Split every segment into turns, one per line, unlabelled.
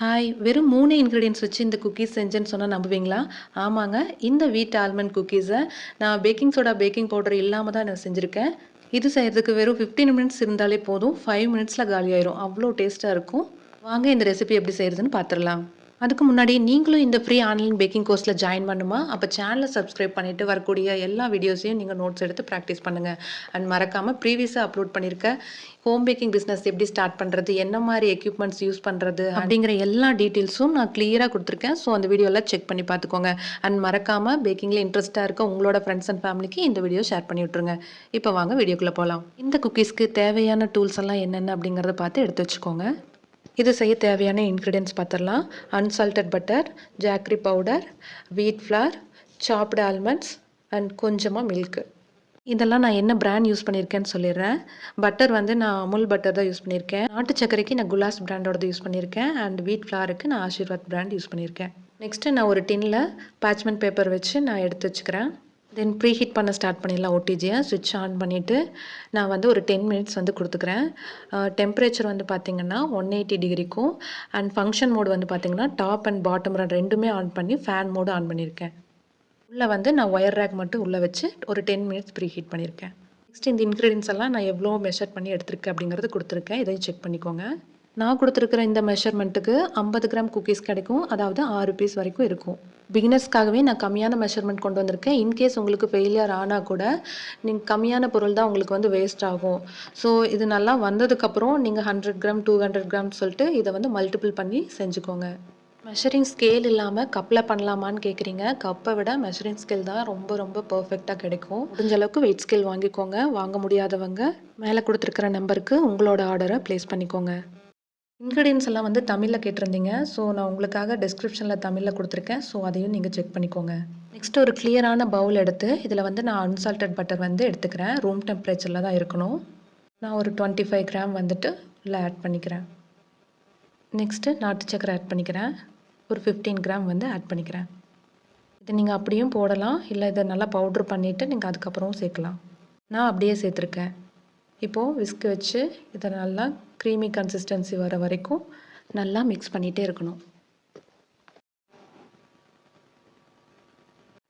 Hi வெறும் மூணு ingredients வச்சு இந்த குக்கீஸ் செஞ்சேன்னு சொன்னால் நம்புவீங்களா? ஆமாங்க இந்த வீட் ஆல்மண்ட் குக்கீஸை நான் பேக்கிங் சோடா பேக்கிங் பவுடர் இல்லாமல் தான் நான் செஞ்சுருக்கேன். இது செய்கிறதுக்கு வெறும் 15 மினிட்ஸ் இருந்தாலே போதும் ஃபைவ் மினிட்ஸில் காலியாயிரும். அவ்வளோ டேஸ்ட்டாக இருக்கும். வாங்க இந்த ரெசிபி எப்படி செய்கிறதுன்னு பார்த்துடலாம் அதுக்கு முன்னாடி நீங்களும் இந்த ஃப்ரீ ஆன்லைன் பேக்கிங் கோர்ஸில் ஜாயின் பண்ணுமா? அப்போ சேனலை சப்ஸ்கிரைப் பண்ணிவிட்டு வரக்கூடிய எல்லா வீடியோஸையும் நீங்கள் நோட்ஸ் எடுத்து ப்ராக்டிஸ் பண்ணுங்கள் அண்ட் மறக்காமல் ப்ரீவியஸாக அப்லோட் பண்ணியிருக்க ஹோம் பேக்கிங் பிஸ்னஸ் எப்படி ஸ்டார்ட் பண்ணுறது என்ன மாதிரி எக்யூப்மெண்ட்ஸ் யூஸ் பண்ணுறது அப்படிங்கிற எல்லா டீட்டெயில்ஸும் நான் கிளியராக கொடுத்துருக்கேன். ஸோ அந்த வீடியோலாம் செக் பண்ணி பார்த்துக்கோங்க. அண்ட் மறக்காமல் பேக்கிங்கில் இன்ட்ரெஸ்ட்டாக இருக்க உங்களோட ஃப்ரெண்ட்ஸ் அண்ட் ஃபேமிலிக்கு இந்த வீடியோ ஷேர் பண்ணி விட்ருங்க இப்போ வாங்க வீடியோக்குள்ளே போகலாம் இந்த குக்கீஸ்க்கு தேவையான டூல்ஸ் எல்லாம் என்னென்ன அப்படிங்கிறத பார்த்து எடுத்து வச்சுக்கோங்க. இது செய்ய தேவையான இன்க்ரீடியன்ஸ் பார்த்துடலாம் unsalted butter jaggery powder wheat flour chopped almonds and கொஞ்சமாக மில்க்கு இதெல்லாம் நான் என்ன பிராண்ட் யூஸ் பண்ணியிருக்கேன்னு சொல்லிடுறேன். பட்டர் வந்து நான் அமுல் பட்டர் தான் யூஸ் பண்ணியிருக்கேன் நாட்டு சர்க்கரைக்கு நான் குலாஸ் பிராண்டோடது யூஸ் பண்ணியிருக்கேன் அண்ட் வீட் ஃப்ளாருக்கு நான் ஆஷீர்வாத் பிராண்ட் யூஸ் பண்ணியிருக்கேன் நெக்ஸ்ட்டு நான் ஒரு டின்னில் பேட்ச்மெண்ட் பேப்பர் வச்சு நான் எடுத்து வச்சுக்கிறேன். தென் ப்ரீ ஹீட் பண்ண ஸ்டார்ட் பண்ணிடலாம் ஓடிஜியை சுவிட்ச் ஆன் பண்ணிவிட்டு நான் வந்து ஒரு டென் மினிட்ஸ் வந்து கொடுத்துக்கிறேன். டெம்பரேச்சர் வந்து பார்த்திங்கன்னா ஒன் எயிட்டி டிகிரிக்கும் அண்ட் ஃபங்க்ஷன் மோடு வந்து பார்த்திங்கன்னா டாப் அண்ட் பாட்டம் ரெண்டுமே ஆன் பண்ணி ஃபேன் மோடு ஆன் பண்ணியிருக்கேன். உள்ளே வந்து நான் ஒயர் ரேக் மட்டும் உள்ளே வச்சு ஒரு டென் மினிட்ஸ் ப்ரீ ஹீட் பண்ணியிருக்கேன். நெக்ஸ்ட் இந்த இன்க்ரீடியன்ஸ் எல்லாம் நான் எவ்வளோ மெஷர் பண்ணி எடுத்திருக்கேன் அப்படிங்கிறது கொடுத்துருக்கேன். இதையும் செக் பண்ணிக்கோங்க. நான் கொடுத்துருக்கிற இந்த மெஷர்மெண்ட்டுக்கு ஐம்பது கிராம் குக்கீஸ் கிடைக்கும். அதாவது ஆறு பீஸ் வரைக்கும் இருக்கும். பிகினர்ஸ்க்காகவே நான் கம்மியான மெஷர்மெண்ட் கொண்டு வந்திருக்கேன். இன்கேஸ் உங்களுக்கு ஃபெயிலியர் ஆனால் கூட நீங்கள் கம்மியான பொருள் தான் உங்களுக்கு வந்து வேஸ்ட் ஆகும். ஸோ இது நல்லா வந்ததுக்கப்புறம் நீங்கள் hundred gram two hundred gram சொல்லிட்டு இதை வந்து மல்டிபிள் பண்ணி செஞ்சுக்கோங்க. மெஷரிங் ஸ்கேல் இல்லாமல் கப்பில் பண்ணலாமான்னு கேட்குறீங்க கப்பை விட மெஷரிங் ஸ்கேல் தான் ரொம்ப ரொம்ப பர்ஃபெக்டாக கிடைக்கும். முடிஞ்ச அளவுக்கு வெயிட் ஸ்கேல் வாங்கிக்கோங்க. வாங்க முடியாதவங்க மேலே கொடுத்துருக்கிற நம்பருக்கு உங்களோட ஆர்டரை ப்ளேஸ் பண்ணிக்கோங்க. இன்க்ரீடியன்ஸ் எல்லாம் வந்து தமிழில் கேட்டிருந்தீங்க. ஸோ நான் உங்களுக்காக டிஸ்கிரிப்ஷனில் தமிழில் கொடுத்துருக்கேன். ஸோ அதையும் நீங்கள் செக் பண்ணிக்கோங்க. நெக்ஸ்ட் ஒரு கிளியரான பவுல் எடுத்து இதில் வந்து நான் அன்சால்டட் பட்டர் வந்து எடுத்துக்கிறேன். ரூம் டெம்பரேச்சரில் தான் இருக்கணும். நான் ஒரு டுவெண்ட்டி ஃபைவ் கிராம் வந்துட்டு இதில் ஆட் பண்ணிக்கிறேன். நெக்ஸ்ட்டு நாட்டு சக்கரை ஆட் பண்ணிக்கிறேன். ஒரு ஃபிஃப்டீன் கிராம் வந்து ஆட் பண்ணிக்கிறேன். இது நீங்கள் அப்படியும் போடலாம். இல்லை இதை நல்லா பவுட்ரு பண்ணிவிட்டு நீங்கள் அதுக்கப்புறம் சேர்க்கலாம். நான் அப்படியே சேர்த்துருக்கேன். இப்போது விஸ்க் வச்சு இதை நல்லா க்ரீமி கன்சிஸ்டன்சி வர வரைக்கும் நல்லா மிக்ஸ் பண்ணிகிட்டே இருக்கணும்.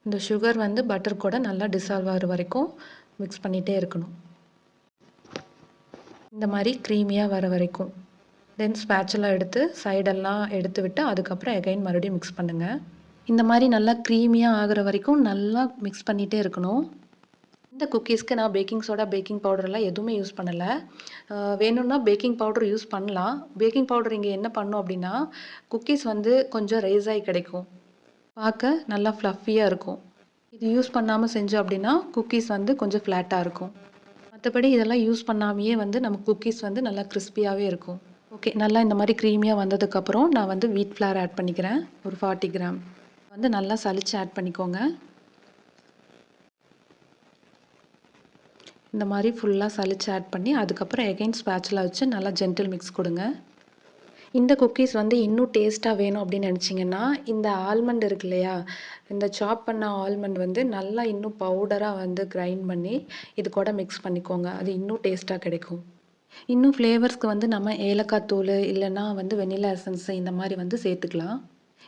இந்த சுகர் வந்து பட்டர் கூட நல்லா டிசால்வ் ஆகிற வரைக்கும் மிக்ஸ் பண்ணிகிட்டே இருக்கணும். இந்த மாதிரி க்ரீமியாக வர வரைக்கும். தென் ஸ்பேச்செல்லாம் எடுத்து சைடெல்லாம் எடுத்து விட்டு அதுக்கப்புறம் எகைன் மறுபடியும் மிக்ஸ் பண்ணுங்கள் இந்த மாதிரி நல்லா க்ரீமியாக ஆகிற வரைக்கும் நல்லா மிக்ஸ் பண்ணிகிட்டே இருக்கணும். இந்த குக்கீஸ்க்கு நான் பேக்கிங் சோடா பேக்கிங் பவுடர்லாம் எதுவுமே யூஸ் பண்ணலை. வேணும்னா பேக்கிங் பவுடர் யூஸ் பண்ணலாம். பேக்கிங் பவுடர் இங்கே என்ன பண்ணும் அப்படின்னா குக்கீஸ் வந்து கொஞ்சம் ரைஸ் ஆகி கிடைக்கும். பார்க்க நல்லா ஃப்ளஃபியாக இருக்கும். இது யூஸ் பண்ணாமல் செஞ்சோம் அப்படின்னா குக்கீஸ் வந்து கொஞ்சம் ஃப்ளாட்டாக இருக்கும். மற்றபடி இதெல்லாம் யூஸ் பண்ணாமையே வந்து நம்ம குக்கீஸ் வந்து நல்லா கிறிஸ்பியாகவே இருக்கும். ஓகே நல்லா இந்த மாதிரி க்ரீமியாக வந்ததுக்கப்புறம் நான் வந்து வீட் ஃப்ளார் ஆட் பண்ணிக்கிறேன். ஒரு ஃபார்ட்டி கிராம் வந்து நல்லா சளிச்சு ஆட் பண்ணிக்கோங்க. இந்த மாதிரி ஃபுல்லாக சலிச்சு ஆட் பண்ணி அதுக்கப்புறம் எகைன் ஸ்பேச்சலாக வச்சு நல்லா ஜென்டில் மிக்ஸ் கொடுங்க. இந்த குக்கீஸ் வந்து இன்னும் டேஸ்ட்டாக வேணும் அப்படின்னு நினச்சிங்கன்னா இந்த ஆல்மண்ட் இருக்கு இல்லையா இந்த சாப் பண்ண ஆல்மண்ட் வந்து நல்லா இன்னும் பவுடராக வந்து கிரைண்ட் பண்ணி இது கூட மிக்ஸ் பண்ணிக்கோங்க. அது இன்னும் டேஸ்ட்டாக கிடைக்கும். இன்னும் ஃப்ளேவர்ஸ்க்கு வந்து நம்ம ஏலக்காய் தூள் இல்லைன்னா வந்து வெனிலா எசன்ஸ் இந்த மாதிரி வந்து சேர்த்துக்கலாம்.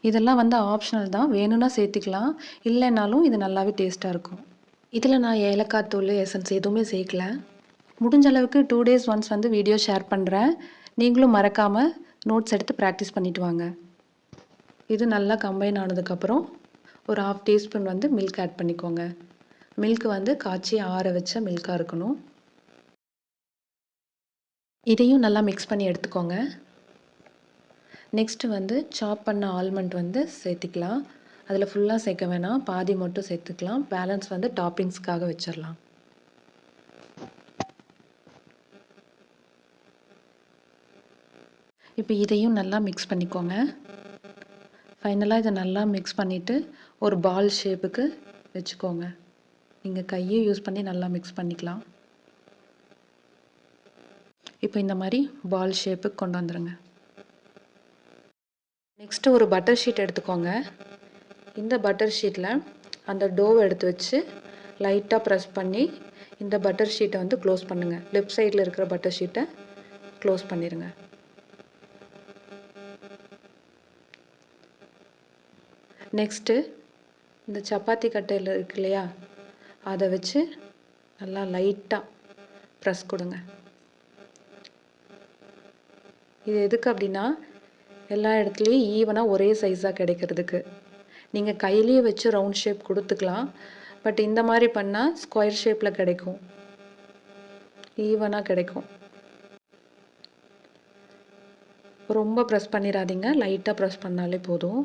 இதெல்லாம் வந்து ஆப்ஷனல் தான். வேணும்னா சேர்த்துக்கலாம். இல்லைனாலும் இது நல்லாவே டேஸ்ட்டாக இருக்கும். இதில் நான் ஏலக்காய் தூள் எசன்ஸ் எதுவுமே சேர்க்கல. முடிஞ்ச அளவுக்கு டூ டேஸ் ஒன்ஸ் வந்து வீடியோ ஷேர் பண்ணுறேன் நீங்களும் மறக்காமல் நோட்ஸ் எடுத்து ப்ராக்டிஸ் பண்ணிட்டு வாங்க. இது நல்லா கம்பைன் ஆனதுக்கப்புறம் ஒரு ஹாஃப் டீஸ்பூன் வந்து மில்க் ஆட் பண்ணிக்கோங்க. மில்க் வந்து காய்ச்சி ஆற வச்ச மில்காக இருக்கணும். இதையும் நல்லா மிக்ஸ் பண்ணி எடுத்துக்கோங்க. நெக்ஸ்ட்டு வந்து சாப் பண்ண ஆல்மண்ட் வந்து சேர்த்திக்கலாம். அதில் ஃபுல்லாக சேர்க்க வேணாம். பாதி மட்டும் சேர்த்துக்கலாம். பேலன்ஸ் வந்து டாப்பிங்ஸ்க்காக வச்சிடலாம் இப்போ இதையும் நல்லா மிக்ஸ் பண்ணிக்கோங்க. ஃபைனலாக இதை நல்லா மிக்ஸ் பண்ணிவிட்டு ஒரு பால் ஷேப்புக்கு வச்சுக்கோங்க. நீங்கள் கையை யூஸ் பண்ணி நல்லா மிக்ஸ் பண்ணிக்கலாம். இப்போ இந்த மாதிரி பால் ஷேப்புக்கு கொண்டு வந்துடுங்க நெக்ஸ்ட்டு ஒரு பட்டர் ஷீட் எடுத்துக்கோங்க. இந்த பட்டர் ஷீட்டில் அந்த டோவை எடுத்து வச்சு லைட்டாக ப்ரெஸ் பண்ணி இந்த பட்டர் ஷீட்டை வந்து க்ளோஸ் பண்ணுங்கள் லெஃப்ட் சைடில் இருக்கிற பட்டர் ஷீட்டை க்ளோஸ் பண்ணிடுங்க நெக்ஸ்ட்டு இந்த சப்பாத்தி கட்டையில் இருக்கு இல்லையா? அதை வச்சு நல்லா லைட்டாக ப்ரெஸ் கொடுங்க. இது எதுக்கு அப்படின்னா எல்லா இடத்துலையும் ஈவனாக ஒரே சைஸாக கிடைக்கிறதுக்கு. நீங்கள் கையிலேயே வச்சு ரவுண்ட் ஷேப் கொடுத்துக்கலாம். பட் இந்த மாதிரி பண்ணால் ஸ்கொயர் ஷேப்பில் கிடைக்கும். ஈவனாக கிடைக்கும். ரொம்ப ப்ரெஸ் பண்ணிடாதீங்க லைட்டாக ப்ரெஸ் பண்ணாலே போதும்.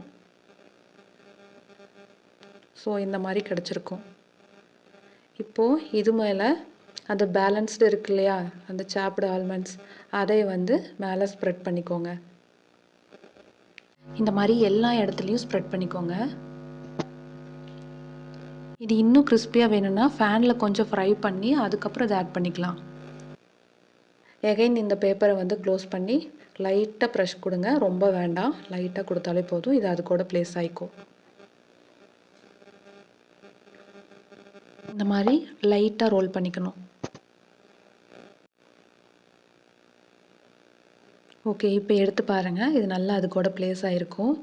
ஸோ இந்த மாதிரி கிடச்சிருக்கும். இப்போது இது மேலே அந்த பேலன்ஸ்டு இருக்கு இல்லையா? அந்த சாப்டு ஆல்மண்ட்ஸ் அதை வந்து மேலே ஸ்ப்ரெட் பண்ணிக்கோங்க. இந்த மாதிரி எல்லா இடத்துலையும் ஸ்ப்ரெட் பண்ணிக்கோங்க. இது இன்னும் கிறிஸ்பியாக வேணும்னா ஃபேனில் கொஞ்சம் ஃப்ரை பண்ணி அதுக்கப்புறம் இதை ஆட் பண்ணிக்கலாம். எகைன் இந்த பேப்பரை வந்து க்ளோஸ் பண்ணி லைட்டாக ப்ரெஷ் கொடுங்க. ரொம்ப வேண்டாம். லைட்டாக கொடுத்தாலே போதும். இது அது கூட ப்ளேஸ் ஆகிக்கும் இந்த மாதிரி லைட்டாக ரோல் பண்ணிக்கணும். ஓகே இப்போ எடுத்து பாருங்கள் இது நல்லா அது கூட ப்ளேஸ் ஆகிருக்கும்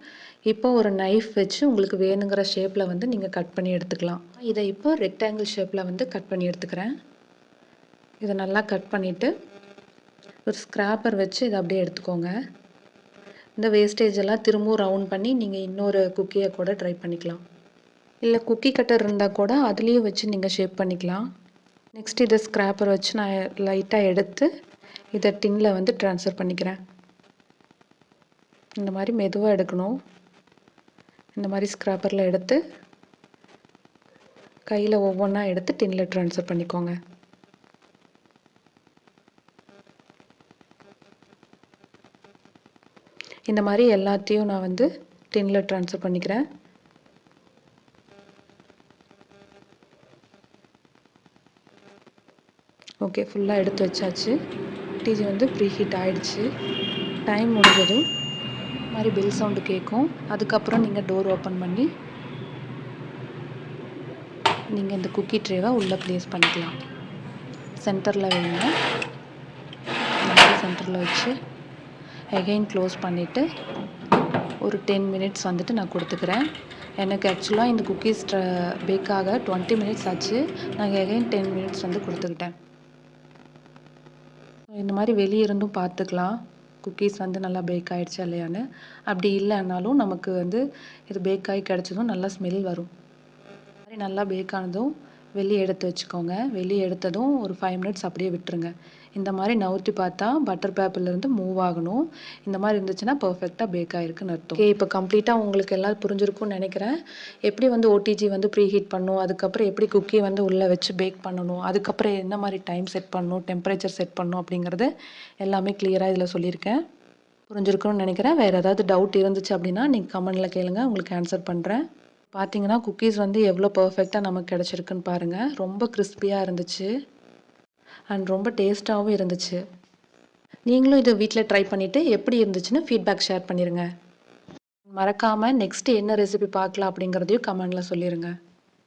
இப்போ ஒரு நைஃப் வச்சு உங்களுக்கு வேணுங்கிற ஷேப்பில் வந்து நீங்கள் கட் பண்ணி எடுத்துக்கலாம். இதை இப்போ ரெக்டாங்கிள் ஷேப்பில் வந்து கட் பண்ணி எடுத்துக்கிறேன். இதை நல்லா கட் பண்ணிவிட்டு ஒரு ஸ்க்ராப்பர் வச்சு இதை அப்படியே எடுத்துக்கோங்க. இந்த வேஸ்டேஜ் எல்லாம் திரும்பவும் ரவுண்ட் பண்ணி நீங்கள் இன்னொரு குக்கியை கூட ட்ரை பண்ணிக்கலாம். இல்லை குக்கி கட்டர் இருந்தால் கூட அதுலேயும் வச்சு நீங்கள் ஷேப் பண்ணிக்கலாம். நெக்ஸ்ட் இதை ஸ்க்ராப்பர் வச்சு நான் லைட்டாக எடுத்து இதை டின்னில் வந்து ட்ரான்ஸ்ஃபர் பண்ணிக்கிறேன். இந்த மாதிரி மெதுவாக எடுக்கணும். இந்த மாதிரி ஸ்க்ராப்பரில் எடுத்து கையில் ஒவ்வொன்றா எடுத்து டின்னில் ட்ரான்ஸ்ஃபர் பண்ணிக்கோங்க. இந்த மாதிரி எல்லாத்தையும் நான் வந்து டின்னில் ட்ரான்ஸ்ஃபர் பண்ணிக்கிறேன். ஓகே ஃபுல்லாக எடுத்து வச்சாச்சு. எல்பிஜி வந்து ப்ரீ ஹீட் ஆகிடுச்சு டைம் முடிஞ்சதும் மாதிரி பெல் சவுண்டு கேட்கும் அதுக்கப்புறம் நீங்கள் டோர் ஓப்பன் பண்ணி நீங்கள் இந்த குக்கி ட்ரேவை உள்ளே ப்ளேஸ் பண்ணிக்கலாம். சென்டரில் வைங்க. சென்டரில் வச்சு எகைன் க்ளோஸ் பண்ணிவிட்டு ஒரு டென் மினிட்ஸ் வந்துட்டு நான் கொடுத்துக்கிறேன். எனக்கு ஆக்சுவலாக இந்த குக்கீஸ் பேக்காக டுவெண்ட்டி மினிட்ஸ் ஆச்சு. நான் எகைன் டென் மினிட்ஸ் வந்து கொடுத்துக்கிட்டேன். இந்த மாதிரி வெளியே இருந்தும் பார்த்துக்கலாம் குக்கீஸ் வந்து நல்லா பேக் ஆகிடுச்சா இல்லையான்னு. அப்படி இல்லைன்னாலும் நமக்கு வந்து இது பேக் ஆகி கிடச்சதும் நல்லா ஸ்மெல் வரும். மாதிரி நல்லா பேக் ஆனதும் வெளியே எடுத்து வச்சுக்கோங்க. வெளியே எடுத்ததும் ஒரு ஃபைவ் மினிட்ஸ் அப்படியே விட்டுருங்க. இந்த மாதிரி நவுத்தி பார்த்தா பட்டர் பேப்பர்லேருந்து மூவ் ஆகணும். இந்த மாதிரி இருந்துச்சுன்னா பர்ஃபெக்டாக பேக் ஆகிருக்குன்னு அர்த்தம். ஓகே இப்போ கம்ப்ளீட்டாக உங்களுக்கு எல்லாம் புரிஞ்சிருக்கும்னு நினைக்கிறேன். எப்படி வந்து ஓடிஜி வந்து ப்ரீ ஹீட் பண்ணும்? அதுக்கப்புறம் எப்படி குக்கி வந்து உள்ளே வச்சு பேக் பண்ணணும்? அதுக்கப்புறம் என்ன மாதிரி டைம் செட் பண்ணணும்? டெம்பரேச்சர் செட் பண்ணணும்? அப்படிங்கிறது எல்லாமே கிளியராக இதில் சொல்லியிருக்கேன். புரிஞ்சிருக்கணும்னு நினைக்கிறேன். வேறு ஏதாவது டவுட் இருந்துச்சு அப்படின்னா நீங்கள் கமெண்டில் கேளுங்கள் உங்களுக்கு ஆன்சர் பண்ணுறேன் பார்த்தீங்கன்னா குக்கீஸ் வந்து எவ்வளோ பர்ஃபெக்டாக நமக்கு கிடச்சிருக்குன்னு பாருங்கள் ரொம்ப கிறிஸ்பியாக இருந்துச்சு. அண்ட் ரொம்ப டேஸ்ட்டாகவும் இருந்துச்சு. நீங்களும் இதை வீட்டில் ட்ரை பண்ணிவிட்டு எப்படி இருந்துச்சுன்னு ஃபீட்பேக் ஷேர் பண்ணிடுங்க மறக்காமல் நெக்ஸ்ட்டு என்ன ரெசிபி பார்க்கலாம் அப்படிங்கிறதையும் கமெண்டில் சொல்லிடுங்க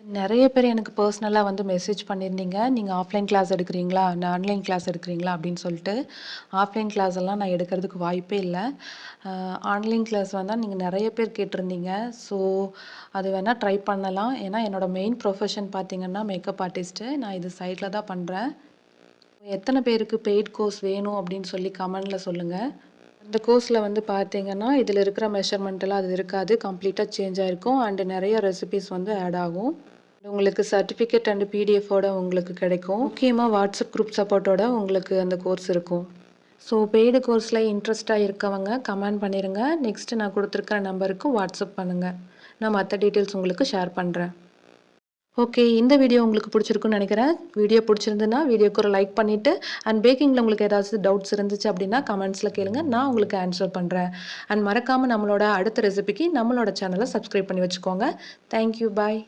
நிறைய பேர் எனக்கு பர்சனலாக வந்து மெசேஜ் பண்ணியிருந்தீங்க. நீங்கள் ஆஃப்லைன் கிளாஸ் எடுக்கிறீங்களா? நான் ஆன்லைன் கிளாஸ் எடுக்கிறீங்களா? அப்படின்னு சொல்லிட்டு ஆஃப்லைன் கிளாஸ் எல்லாம் நான் எடுக்கிறதுக்கு வாய்ப்பே இல்லை. ஆன்லைன் கிளாஸ் வந்தால் நீங்கள் நிறைய பேர் கேட்டிருந்தீங்க. ஸோ அது வேணால் ட்ரை பண்ணலாம். ஏன்னா என்னோடய மெயின் ப்ரொஃபஷன் பார்த்தீங்கன்னா மேக்கப் ஆர்டிஸ்ட்டு நான் இது சைட்டில் தான் பண்ணுறேன் எத்தனை பேருக்கு பெய்ட் கோர்ஸ் வேணும் அப்படின்னு சொல்லி கமெண்டில் சொல்லுங்கள் அந்த கோர்ஸில் வந்து பார்த்தீங்கன்னா இதில் இருக்கிற மெஷர்மெண்ட்டெல்லாம் அது இருக்காது. கம்ப்ளீட்டாக சேஞ்ச் ஆகிருக்கும் அண்டு நிறைய ரெசிபிஸ் வந்து ஆட் ஆகும். உங்களுக்கு சர்டிஃபிகேட் அண்ட் பிடிஎஃபோட உங்களுக்கு கிடைக்கும். முக்கியமாக வாட்ஸ்அப் குரூப் சப்போர்ட்டோட உங்களுக்கு அந்த கோர்ஸ் இருக்கும். ஸோ பெய்டு கோர்ஸில் இன்ட்ரெஸ்ட்டாக இருக்கவங்க கமெண்ட் பண்ணிடுங்க நெக்ஸ்ட்டு நான் கொடுத்துருக்கிற நம்பருக்கு வாட்ஸ்அப் பண்ணுங்கள் நான் மற்ற டீட்டெயில்ஸ் உங்களுக்கு ஷேர் பண்ணுறேன் ஓகே இந்த வீடியோ உங்களுக்கு பிடிச்சிருக்குன்னு நினைக்கிறேன். வீடியோ பிடிச்சிருந்துன்னா வீடியோக்கு ஒரு லைக் பண்ணிவிட்டு அண்ட் பேக்கிங்கில் உங்களுக்கு ஏதாச்சும் டவுட்ஸ் இருந்துச்சு அப்படின்னா கமெண்ட்ஸில் கேளுங்க. நான் உங்களுக்கு ஆன்சர் பண்ணுறேன் அண்ட் மறக்காமல் நம்மளோட அடுத்த ரெசிபிக்கு நம்மளோட சேனலை சப்ஸ்கிரைப் பண்ணி வச்சுக்கோங்க. Thank you bye